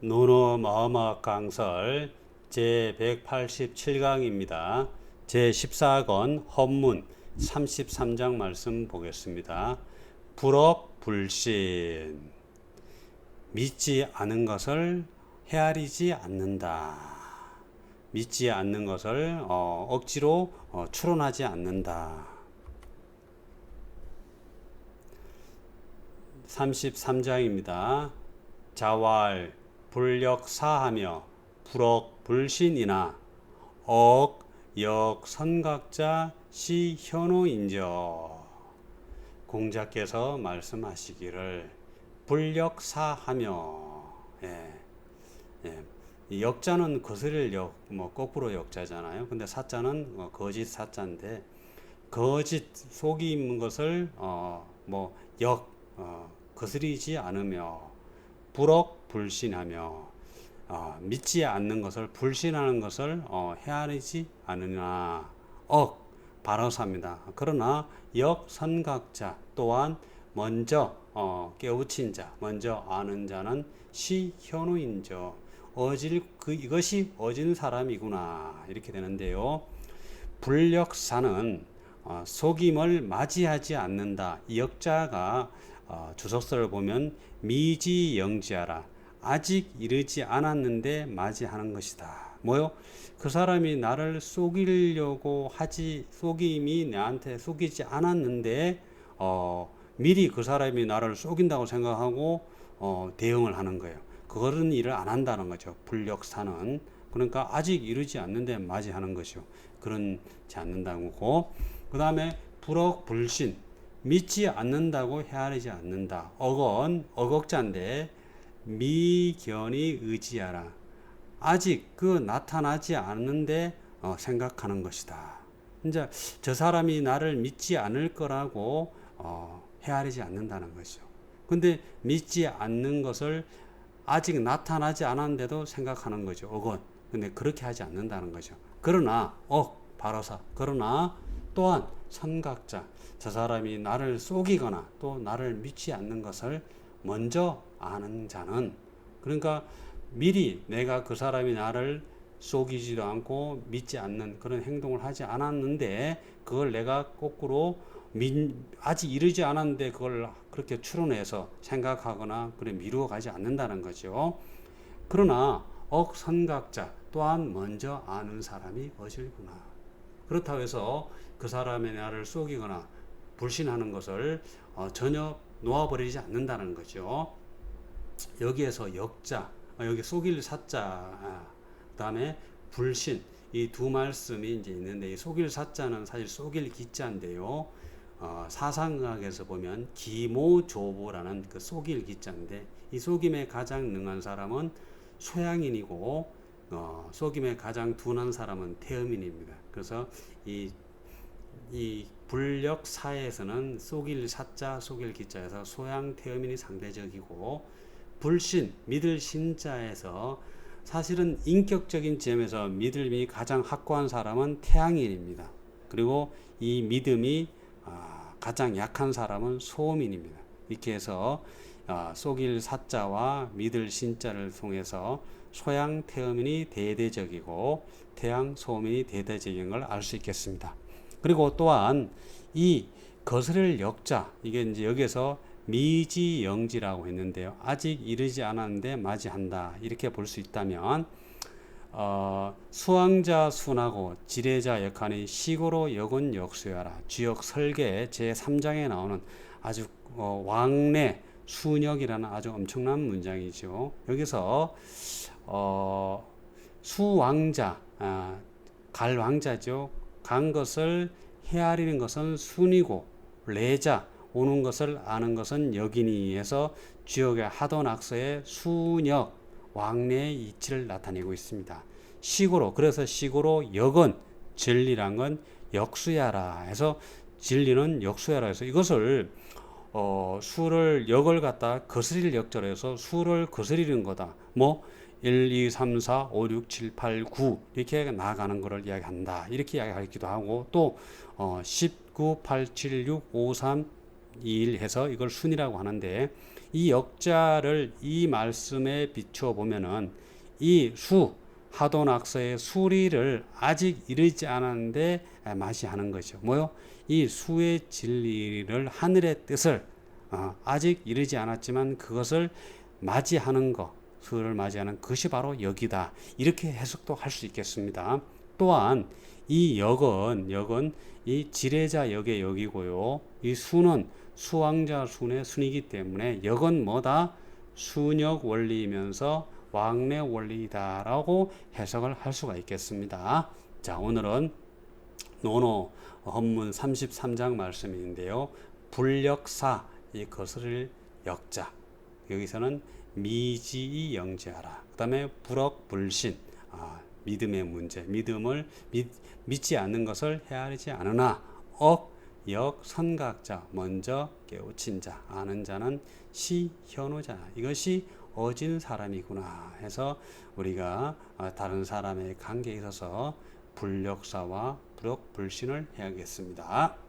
논어마음학 강설 제187강입니다. 제14권 헌문 33장 말씀 보겠습니다. 불업 불신 믿지 않은 것을 헤아리지 않는다. 믿지 않는 것을 어, 억지로 어, 추론하지 않는다. 33장입니다. 자왈 불력사하며 불억 불신이나 억, 역, 선각자, 시, 현호인저 공자께서 말씀하시기를 불력사하며 예, 예. 이 역자는 거스릴 역, 뭐 거꾸로 역자잖아요. 근데 사자는 어, 거짓 사자인데 거짓 속이 있는 것을 어, 뭐역 어, 거스리지 않으며 불억 불신하며 어, 믿지 않는 것을 불신하는 것을 어, 헤아리지 않으나 억 바로사입니다. 그러나 역 선각자 또한 먼저 어, 깨우친 자, 먼저 아는 자는 시현우인저 어질 그 이것이 어진 사람이구나 이렇게 되는데요. 불력사는 어, 속임을 맞이하지 않는다. 이 역자가 어, 주석서를 보면 미지 영지하라. 아직 이르지 않았는데 맞이하는 것이다. 뭐요? 그 사람이 나를 속이려고 하지 속임이 나한테 속이지 않았는데 어, 미리 그 사람이 나를 속인다고 생각하고 어, 대응을 하는 거예요. 그거는 일을 안 한다는 거죠. 불력사는 그러니까 아직 이르지 않는데 맞이하는 것이요. 그런지 않는다는 거고 그 다음에 불억 불신 믿지 않는다고 헤아리지 않는다. 억언 어걱자인데 미견이 의지하라. 아직 그 나타나지 않는데 어, 생각하는 것이다. 이제 저 사람이 나를 믿지 않을 거라고 어, 헤아리지 않는다는 것이죠. 근데 믿지 않는 것을 아직 나타나지 않았는데도 생각하는 거죠. 억원. 근데 그렇게 하지 않는다는 거죠. 그러나 억 바로사. 그러나 또한 선각자. 저 사람이 나를 속이거나 또 나를 믿지 않는 것을 먼저 아는 자는 그러니까 미리 내가 그 사람이 나를 속이지도 않고 믿지 않는 그런 행동을 하지 않았는데 그걸 내가 거꾸로 민, 아직 이르지 않았는데 그걸 그렇게 추론해서 생각하거나 그래 미루어 가지 않는다는 거죠. 그러나 억선각자 또한 먼저 아는 사람이 어질구나. 그렇다고 해서 그 사람의 나를 속이거나 불신하는 것을 어, 전혀 놓아버리지 않는다는 거죠. 여기에서 역자, 어, 여기 속일 사자, 아, 그다음에 불신 이 두 말씀이 이제 있는데 이 속일 사자는 사실 속일 기자인데요. 어, 사상학에서 보면 기모조보라는 그 속일 기자인데 이 속임에 가장 능한 사람은 소양인이고 어, 속임에 가장 둔한 사람은 태음인입니다. 그래서 이, 이 불력 사에서는 속일 사자, 속일 기자에서 소양 태음인이 상대적이고 불신, 믿을 신자에서 사실은 인격적인 점에서 믿음이 가장 확고한 사람은 태양인입니다. 그리고 이 믿음이 아, 가장 약한 사람은 소음인입니다. 이렇게 해서 아, 속일 사자와 믿을 신자를 통해서 소양 태음인이 대대적이고 태양 소음인이 대대적인 걸 알 수 있겠습니다. 그리고 또한 이 거스를 역자 이게 이제 여기서 미지영지라고 했는데요. 아직 이르지 않았는데 맞이한다 이렇게 볼 수 있다면 어, 수왕자 순하고 지뢰자 역한의 시고로 역은 역수여라 주역 설계 제 3장에 나오는 아주 어, 왕래 순역이라는 아주 엄청난 문장이죠. 여기서 어, 수왕자 아, 갈 왕자죠. 간 것을 헤아리는 것은 순이고 레자 오는 것을 아는 것은 여기니에서 주역의 하도낙서의 순역 왕래의 이치를 나타내고 있습니다. 시고로 그래서 시고로 역은 진리란 건 역수야라 해서 진리는 역수야라 해서 이것을 어, 수를 역을 갖다 거스릴 역자로 해서 수를 거스리는 거다. 뭐 1, 2, 3, 4, 5, 6, 7, 8, 9 이렇게 나아가는 것을 이야기한다. 이렇게 이야기하기도 하고 또 어, 19, 8, 7, 6, 5, 3, 2, 1 해서 이걸 순이라고 하는데 이 역자를 이 말씀에 비추어 보면은 이 수 하도낙서의 수리를 아직 이르지 않았는데 맛이 하는 것이죠. 뭐요? 이 수의 진리를 하늘의 뜻을 어, 아직 이르지 않았지만 그것을 맞이하는 것, 수를 맞이하는 그것이 바로 역이다. 이렇게 해석도 할 수 있겠습니다. 또한 이 역은 역은 이 지뢰자 역의 역이고요. 이 수는 수왕자 순의 순이기 때문에 역은 뭐다? 순역 원리이면서 왕래 원리다라고 해석을 할 수가 있겠습니다. 자, 오늘은 노노 헌문 33장 말씀인데요. 불역사 이 거스를 역자 여기서는 미지이 영지하라. 그다음에 불억불신 아, 믿음의 문제 믿음을 믿, 믿지 않는 것을 헤아리지 않으나 억, 역, 선각자 먼저 깨우친 자 아는 자는 시 현우자 이것이 어진 사람이구나 해서 우리가 아, 다른 사람의 관계에 있어서 불력사와 불억불신을 해야겠습니다.